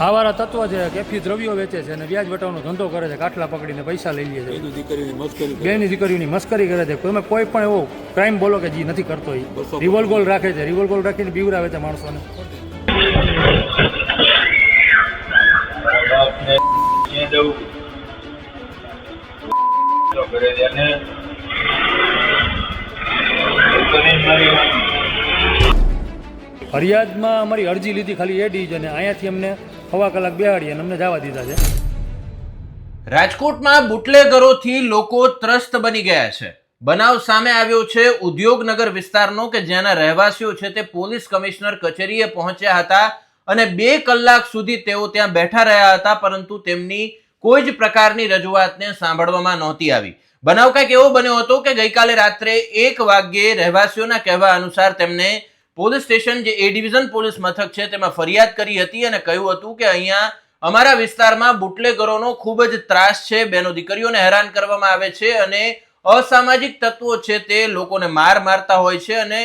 આવારા તત્વ છે કેફી દ્રવ્યો વેચે છે અને વ્યાજ વટાવનો ધંધો કરે છે કાટલા પકડીને પૈસા લઈ લે છે. એની દીકરીની મસ્કરી કરે. બેની દીકરીઓની મસ્કરી કરે છે. કોઈમાં કોઈ પણ એવો ક્રાઇમ બોલો કે જે નથી કરતો એ રિવોલ્વ ગોલ રાખે છે. રિવોલ્ગોલ રાખીને બીવરાવે છે માણસોને. ફરિયાદમાં અમારી અરજી લીધી ખાલી એ ડિવિઝને અહીંયાથી અમને સવા કલાક બેહાડી અને અમને જવા દીધા છે. રાજકોટમાં બુટલેગરોથી લોકો ત્રસ્ત બની ગયા છે. બનાવ સામે આવ્યો છે ઉદ્યોગનગર વિસ્તારનો કે જ્યાંના રહેવાસીઓ છે તે પોલીસ કમિશનર કચેરીએ પહોંચ્યા હતા અને બે કલાક સુધી તેઓ ત્યાં બેઠા રહ્યા હતા, પરંતુ તેમની કોઈ જ પ્રકારની રજૂઆતને સાંભળવામાં નહોતી આવી. બનાવ કંઈક એવો બન્યો હતો કે ગઈકાલે રાત્રે એક વાગ્યે રહેવાસીઓના કહેવા અનુસાર તેમને પોલીસ સ્ટેશન જે એ ડિવિઝન પોલીસ મથક છે, તેમાં ફરિયાદ કરી હતી અને કહ્યું હતું કે અહીંયા અમારા વિસ્તારમાં બુટલેગરોનો ખૂબ જ ત્રાસ છે. બેનો દીકરીઓને હેરાન કરવામાં આવે છે અને અસામાજિક તત્વો છે તે લોકોને માર મારતા હોય છે અને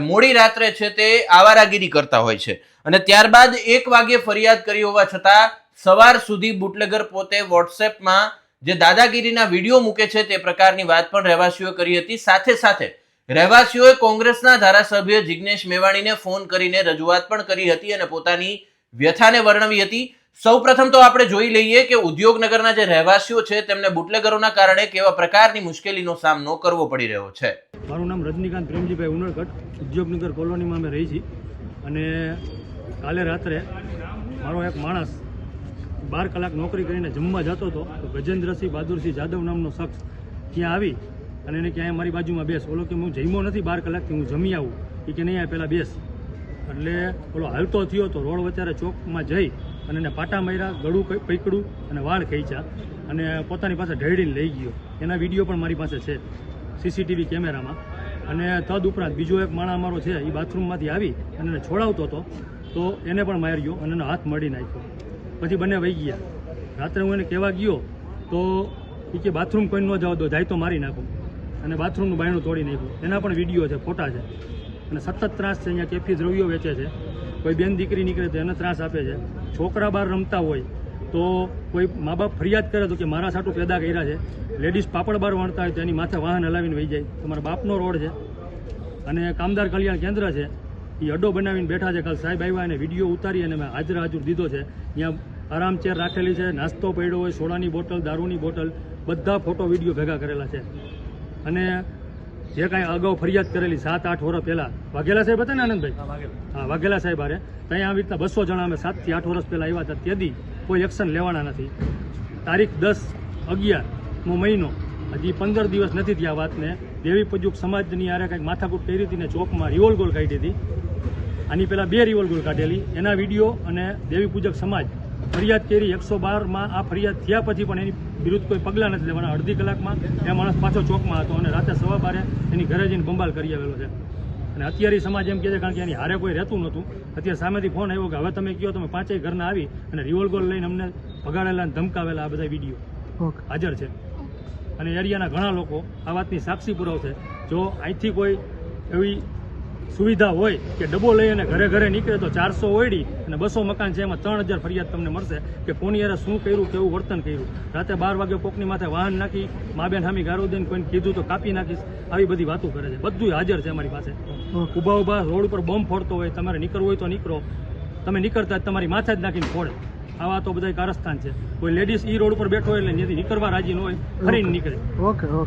મોડી રાત્રે છે તે આવારાગીરી કરતા હોય છે. અને ત્યારબાદ એક વાગ્યે ફરિયાદ કરી હોવા છતાં સવાર સુધી બુટલેગર પોતે વોટ્સએપમાં જે દાદાગીરીના વીડિયો મૂકે છે તે પ્રકારની વાત પણ રહેવાસીઓએ કરી હતી. સાથે સાથે રહેવાસીઓએ કોંગ્રેસના ધારાસભ્ય જિગ્નેશ મેવાણીને ફોન કરીને રજૂઆત પણ કરી હતી અને પોતાની વ્યથાને વર્ણવી હતી. સૌપ્રથમ તો આપણે જોઈ લઈએ કે ઉદ્યોગનગરના જે રહેવાસીઓ છે તેમને બુટલેગરોના કારણે કેવા પ્રકારની મુશ્કેલીનો સામનો કરવો પડી રહ્યો છે. મારું નામ રજનીકાંત પ્રેમજીભાઈ ઉનડકટ ઉદ્યોગનગર કોલોનીમાં અમે રહી છીએ. અને કાલે રાત્રે મારો એક માણસ બાર કલાક નોકરી કરીને જમવા જતો હતો. તો ગજેન્દ્રસિંહ બહાદુરસિંહ જાદવ નામનો શખ્સ ત્યાં આવી અને એને ક્યાંય મારી બાજુમાં બેસ. ઓલો કે હું જમ્યો નથી બાર કલાકથી, હું જમી આવું. એ કે નહીં આ પહેલાં બેસ. એટલે ઓલો હાલતો થયો તો રોડ વચારે ચોકમાં જઈ અને એને પાટા માર્યા, ગળું પૈકડું અને વાળ ખેંચ્યા અને પોતાની પાસે ઢેડીને લઈ ગયો. એના વીડિયો પણ મારી પાસે છે સીસીટીવી કેમેરામાં. અને તદ ઉપરાંત બીજો એક માણા અમારો છે એ બાથરૂમમાંથી આવી અને એને છોડાવતો હતો, તો એને પણ માર્યો અને એનો હાથ મળી નાખ્યો. પછી બંને વહી ગયા. રાત્રે હું એને કહેવા ગયો, તો એ કે બાથરૂમ કોઈ ન જવા દો, જાય તો મારી નાખો. અને બાથરૂમનું બાયણું તોડી નાખ્યું. એના પણ વીડિયો છે, ફોટા છે. અને સતત ત્રાસ છે, અહીંયા કેફી દ્રવ્યો વેચે છે. કોઈ બેન દીકરી નીકળે તો એને ત્રાસ આપે છે. છોકરા બહાર રમતા હોય તો કોઈ મા બાપ ફરિયાદ કરે તો કે મારા સાટું પેદા કર્યા છે. લેડીઝ પાપડ બહાર વણતા હોય તો એની માથે વાહન હલાવીને વહી જાય. તમારા બાપનો રોડ છે. અને કામદાર કલ્યાણ કેન્દ્ર છે. એ અડ્ડો બનાવીને બેઠા છે. કાલ સાહેબ આવ્યા અને વીડિયો ઉતારી અને મેં હાજર હાજર દીધો છે. ત્યાં આરામ ચેર રાખેલી છે. નાસ્તો પડ્યો હોય, સોડાની બોટલ, દારૂની બોટલ, બધા ફોટો વીડિયો ભેગા કરેલા છે. અને જે કાંઈ અગાઉ ફરિયાદ કરેલી સાત આઠ વર્ષ પહેલાં વાઘેલા સાહેબ હતા ને આનંદભાઈ? હા વાઘેલા. સાહેબ હારે. ત્યાં આવી રીતના બસો જણા અમે સાતથી આઠ વર્ષ પહેલાં આવ્યા હતા. તેથી કોઈ એક્શન લેવાના નથી. તારીખ દસ અગિયારનો મહિનો. હજી પંદર દિવસ નથી થયા વાતને. દેવી પજુક સમાજની આરે કંઈક માથાકૂટ કરી હતી ને ચોકમાં રિવોલ્ગોલ કાઢી હતી. આની પહેલાં બે રિવોલ્ગોલ કાઢેલી. એના વીડિયો અને દેવી પૂજક સમાજ ફરિયાદ કરી એકસો બારમાં આ ફરિયાદ થયા પછી પણ એની વિરુદ્ધ કોઈ પગલાં નથી લેવાના. અડધી કલાકમાં એ માણસ પાછો ચોકમાં હતો અને રાતે સવા બારે એની ઘરે જઈને બંબાલ કરી આવેલો છે. અને અત્યારે સમાજ એમ કહે છે કારણ કે એની હારે કોઈ રહેતું નહોતું. અત્યારે સામેથી ફોન આવ્યો કે હવે તમે કહો તમે પાંચેય ઘરના આવી અને રિવોલ્વર લઈને અમને ભગાડેલા અને ધમકાવેલા આ બધા વીડિયો હાજર છે. અને એરિયાના ઘણા લોકો આ વાતની સાક્ષી પુરાવશે જો અહીંથી કોઈ એવી સુવિધા હોય કે ડબ્બો લઈ અને ઘરે ઘરે નીકળે તો ચારસો ઓયડી અને બસો મકાન છે એમાં ત્રણ હજાર ફરિયાદ તમને મળશે કે કોની યારે શું કર્યું કેવું વર્તન કર્યું. રાતે બાર વાગે કોકની માથે વાહન નાખી મા બેન હામી ગારો દઈને કોઈને કીધું તો કાપી નાખીશ. આવી બધી વાતો કરે છે. બધું હાજર છે અમારી પાસે. ઊભા ઊભા રોડ ઉપર બોમ્બ ફોડતો હોય તમારે નીકળવું હોય તો નીકળો. તમે નીકળતા તમારી માથે જ નાખીને ફોડે. આવા તો બધા કારસ્થાન છે. કોઈ લેડીઝ ઈ રોડ ઉપર બેઠો હોય એટલે ત્યાંથી નીકળવા રાજી ન હોય ફરીને નીકળે.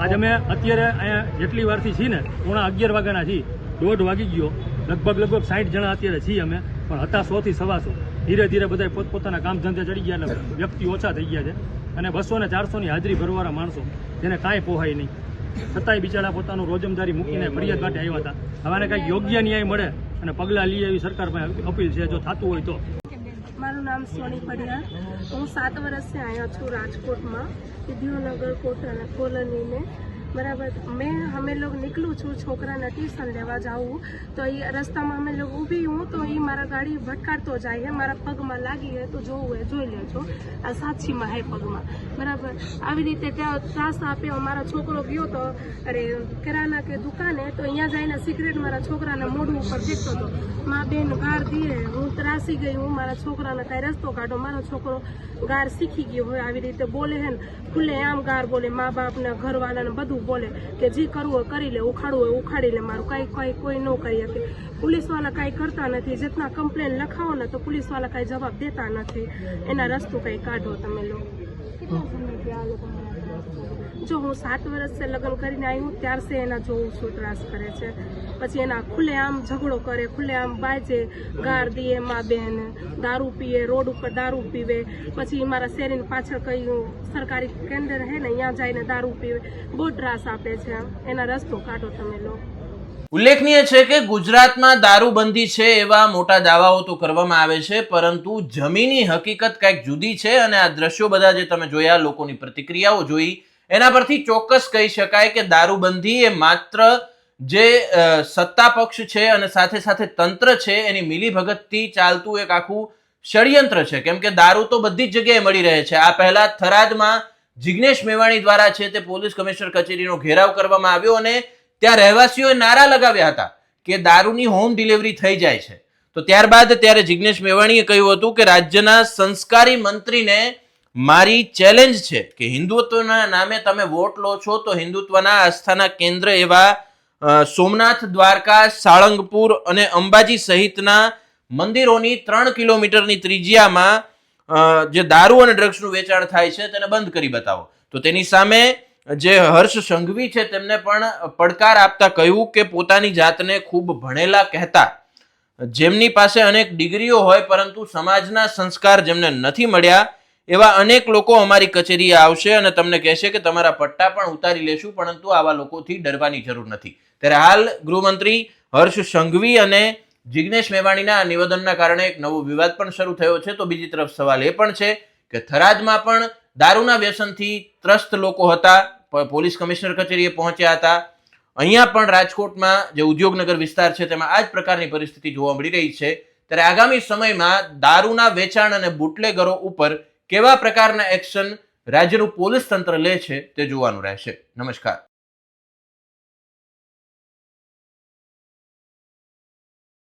આજે અમે અત્યારે અહીંયા જેટલી વારથી છીએ ને પોણા અગિયાર વાગ્યાના છીએ. દોઢ વાગી ગયો. લગભગ લગભગ સાઠ જણા અત્યારે છીએ અમે, પણ હતા સો થી સવાસો. ધીરે ધીરે બધા પોતપોતાના કામ ધંધે ચડી ગયા એટલે વ્યક્તિ ઓછા થઈ ગયા છે. અને બસો ને ચારસો ની હાજરી ભરવાળા માણસો, જેને કાંઈ પોહાય નહીં. છતાંય બિચારા પોતાનું રોજમદારી મૂકીને ફરિયાદ માટે આવ્યા હતા. હવે કાંઈક યોગ્ય ન્યાય મળે અને પગલાં લઈએ એવી સરકાર પાસે અપીલ છે, જો થતું હોય તો. મારું નામ સોની પડિયાર. હું સાત વર્ષથી આવ્યા છું રાજકોટમાં, વિદ્યાનગર કોટ કોલોનીને બરાબર. મેં, અમે લોકો નીકળું છું છોકરાને ટ્યુશન લેવા જાઉં તો એ રસ્તામાં અમે લોકો ઊભી હું, તો એ મારા ગાડી ભટકાડતો જાય છે મારા પગમાં લાગી હોય તો જોવું હોય જોઈ લેજો. આ સાક્ષીમાં હે પગમાં. બરાબર. આવી રીતે ત્યાં ત્રાસ આપ્યો મારો છોકરો ગયો તો, અરે, કિરાના કે દુકાને, તો અહીંયા જઈને સિગરેટ મારા છોકરાને મોઢું ઉપર દેખતો હતો મા બેન ગાર દીએ. હું ત્રાસી ગઈ હું, મારા છોકરાને કાંઈ રસ્તો કાઢો. મારો છોકરો ગાર શીખી ગયો હોય, આવી રીતે બોલે હે ને, ખુલ્લે આમ ગાર બોલે, મા બાપને ઘરવાળાને બધું બોલે કે જે કરવું હોય કરી લે, ઉખાડવું હોય ઉખાડી લે, મારું કાંઈ કાંઈ કોઈ ન કરી શકે. પોલીસવાળા કાંઈ કરતા નથી. જેટલા કમ્પ્લેન લખાવો ને તો પોલીસવાળા કાંઈ જવાબ દેતા નથી. એના રસ્તો કાંઈ કાઢો તમે લોકો જો હું સાત વર્ષથી લગ્ન કરીને આવી હું ત્યારથી એના જોઉં છું, ત્રાસ કરે છે. પછી એના ખુલ્લે આમ ઝઘડો કરે ખુલ્લે આમ બાજે, ગાર દીએ મા બેન, દારૂ પીએ, રોડ ઉપર દારૂ પીવે. પછી મારા શેરીની પાછળ કઈ સરકારી કેન્દ્ર હે ને ત્યાં જઈને દારૂ પીવે. બહુ ત્રાસ આપે છે એના રસ્તો કાઢો તમે લોકો ઉલ્લેખનીય છે કે ગુજરાતમાં દારૂબંધી છે એવા મોટા દાવાઓ તો કરવામાં આવે છે, પરંતુ જમીની હકીકત કંઈક જુદી છે? અને આ દ્રશ્યો બધા જે તમે જોયા, લોકોની પ્રતિક્રિયાઓ જોઈ એના પરથી ચોક્કસ કહી શકાય કે દારૂબંધી એ માત્ર જે સત્તા પક્ષ છે અને સાથે સાથે તંત્ર છે, એની મિલીભગતથી ચાલતું એક આખું ષડયંત્ર છે. કેમ કે દારૂ તો બધી જ જગ્યાએ મળી રહે છે. આ પહેલા થરાદમાં જિગ્નેશ મેવાણી દ્વારા છે તે પોલીસ કમિશનર કચેરીનો ઘેરાવ કરવામાં આવ્યો અને ત્યાં રહેવાસીઓએ નારા લગાવ્યા હતા કે દારૂની હોમ ડિલિવરી થઈ જાય છે. તો ત્યારબાદ ત્યારે જિગ્નેશ મેવાણીએ કહ્યું હતું કે રાજ્યના સંસ્કારી મંત્રીને મારી ચેલેન્જ છે કે હિન્દુત્વના નામે તમે વોટ લો છો તો હિન્દુત્વના આસ્થાના કેન્દ્ર એવા સોમનાથ, દ્વારકા, સાળંગપુર અને અંબાજી સહિતના મંદિરોની ત્રણ કિલોમીટરની ત્રિજ્યામાં જે દારૂ અને ડ્રગ્સનું વેચાણ થાય છે તેને બંધ કરી બતાવો. તો તેની સામે જે હર્ષ સંઘવી છે તેમને પણ પડકાર આપતા કહ્યું કે પોતાની જાતને ખૂબ ભણેલા કહેતા. જેમની પાસે અનેક ડિગ્રીઓ હોય પરંતુ સમાજના સંસ્કાર જેમને નથી મળ્યા એવા અનેક લોકો અમારી કચેરીએ આવશે અને તમને કહેશે કે તમારા પટ્ટા પણ ઉતારી લેશું, પરંતુ આવા લોકોથી ડરવાની જરૂર નથી. ત્યારે હાલ ગૃહમંત્રી હર્ષ સંઘવી અને જિગ્નેશ મેવાણીના આ નિવેદનના કારણે એક નવો વિવાદ પણ શરૂ થયો છે. તો બીજી તરફ સવાલ એ પણ છે કે થરાદમાં પણ દારૂના વ્યસનથી ત્રસ્ત લોકો હતા પોલીસ કમિશનર કચેરીએ પહોંચ્યા હતા. અહીંયા પણ રાજકોટમાં જે ઉદ્યોગનગર વિસ્તાર છે, તેમાં આ જ પ્રકારની પરિસ્થિતિ જોવા મળી રહી છે. ત્યારે આગામી સમયમાં દારૂના વેચાણ અને બુટલેગરો ઉપર કેવા પ્રકારના એક્શન રાજ્યનું પોલીસ તંત્ર લે છે તે જોવાનું રહેશે. નમસ્કાર.